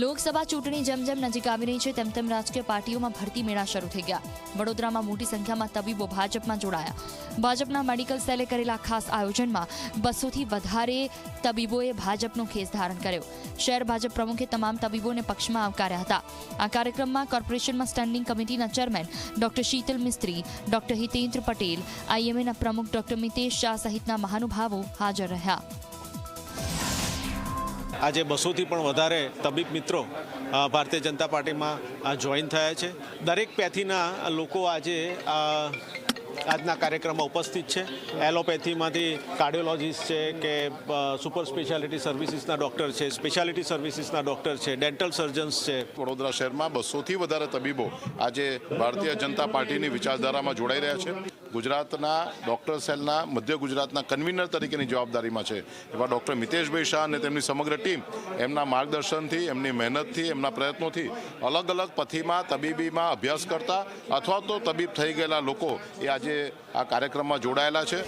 લોકસભા ચૂંટણી જેમ જેમ નજીક આવી રહી છે, તેમ તેમ રાજકીય પાર્ટીઓમાં ભરતી મેળા શરૂ થઈ ગયા. વડોદરામાં મોટી સંખ્યામાં તબીબો ભાજપમાં જોડાયા. ભાજપના મેડિકલ સેલે કરેલા ખાસ આયોજનમાં બસોથી વધારે તબીબોએ ભાજપનો ખેસ ધારણ કર્યો. શહેર ભાજપ પ્રમુખે તમામ તબીબોને પક્ષમાં આવકાર્યા હતા. આ કાર્યક્રમમાં કોર્પોરેશનમાં સ્ટેન્ડિંગ કમિટીના chairman doctor Sheetal Mistry, doctor Hitendra Patel, આઈએમએના પ્રમુખ ડોક્ટર મિતેશ શાહ સહિતના મહાનુભાવો હાજર રહ્યા. આજે બસોથી પણ વધારે તબીબ મિત્રો ભારતીય જનતા પાર્ટીમાં જોઈન થયા છે. દરેક પેથીના લોકો આજે આજના કાર્યક્રમમાં ઉપસ્થિત છે. એલોપેથીમાંથી કાર્ડિયોલોજીસ્ટ છે કે સુપર સ્પેશિયાલિટી સર્વિસીસના ડૉક્ટર છે, સ્પેશિયાલિટી સર્વિસીસના ડૉક્ટર છે, ડેન્ટલ સર્જન્સ છે. વડોદરા શહેરમાં બસોથી વધારે તબીબો આજે ભારતીય જનતા પાર્ટીની વિચારધારામાં જોડાઈ રહ્યા છે. ગુજરાતના ડૉક્ટર સેલના મધ્ય ગુજરાતના કન્વીનર તરીકેની જવાબદારીમાં છે. એવા ડૉક્ટર મિતેશભાઈ શાહ અને તેમની સમગ્ર ટીમ એમના માર્ગદર્શનથી, એમની મહેનતથી, એમના પ્રયત્નોથી અલગ અલગ પથીમાં, તબીબીમાં અભ્યાસ કરતા અથવા તો તબીબ થઈ ગયેલા લોકો એ આજે આ કાર્યક્રમમાં જોડાયેલા છે.